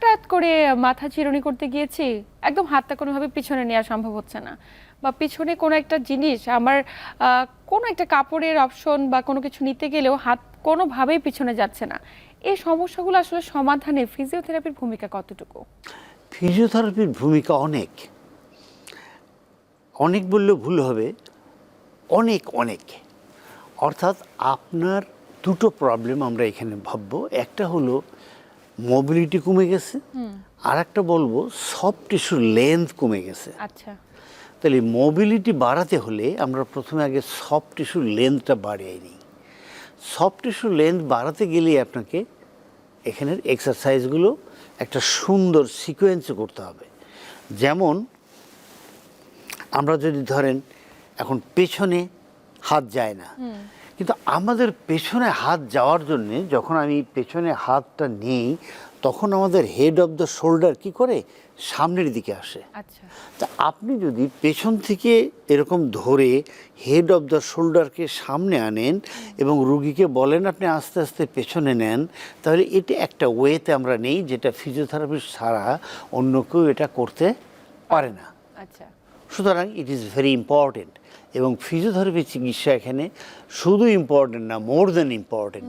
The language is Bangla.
হঠাৎ করে মাথা চিরুনি করতে গিয়েছি, একদম হাতটা কোনোভাবে পিছনে নেওয়া সম্ভব হচ্ছে না। বা পিছনে কোনো একটা জিনিস, আমার কোনো একটা কাপড়ের অপশন বা কোনো কিছু নিতে গেলেও হাত কোনোভাবেই পিছনে যাচ্ছে না। এই সমস্যাগুলো আসলে সমাধানে ফিজিওথেরাপির ভূমিকা কতটুকু? ফিজিওথেরাপির ভূমিকা অনেক। অনেক বললেও ভুল হবে। অনেক অনেক। অর্থাৎ আপনার দুটো প্রবলেম আমরা এখানে ভাববো। একটা হলো মোবিলিটি কমে গেছে। আর একটা বলব সফট টিস্যুর লেন্থ কমে গেছে। আচ্ছা। তাহলে মোবিলিটি বাড়াতে হলে আমরা প্রথমে আগে সফট টিস্যুর লেন্থটা বাড়িয়ে নিই। সফট টিস্যুর লেন্থ বাড়াতে গেলেই আপনাকে এখানের এক্সারসাইজগুলো একটা সুন্দর সিকোয়েন্সে করতে হবে। যেমন আমরা যদি ধরেন এখন পেছনে হাত যায় না। কিন্তু আমাদের পেছনে হাত যাওয়ার জন্যে যখন আমি পেছনে হাতটা নিই তখন আমাদের হেড অফ দ্য শোল্ডার কি করে? সামনের দিকে আসে। আচ্ছা। তা আপনি যদি পেছন থেকে এরকম ধরে হেড অফ দ্য শোল্ডারকে সামনে আনেন এবং রুগীকে বলেন আপনি আস্তে আস্তে পেছনে নেন তাহলে এটা একটা ওয়েতে আমরা নেই যেটা ফিজিওথেরাপিস্ট ছাড়া অন্য কেউ এটা করতে পারে না। আচ্ছা। সুতরাং ইট ইজ ভেরি ইম্পর্টেন্ট এবং ফিজিওথেরাপি চিকিৎসা এখানে শুধু ইম্পর্টেন্ট না মোর দেন ইম্পর্টেন্ট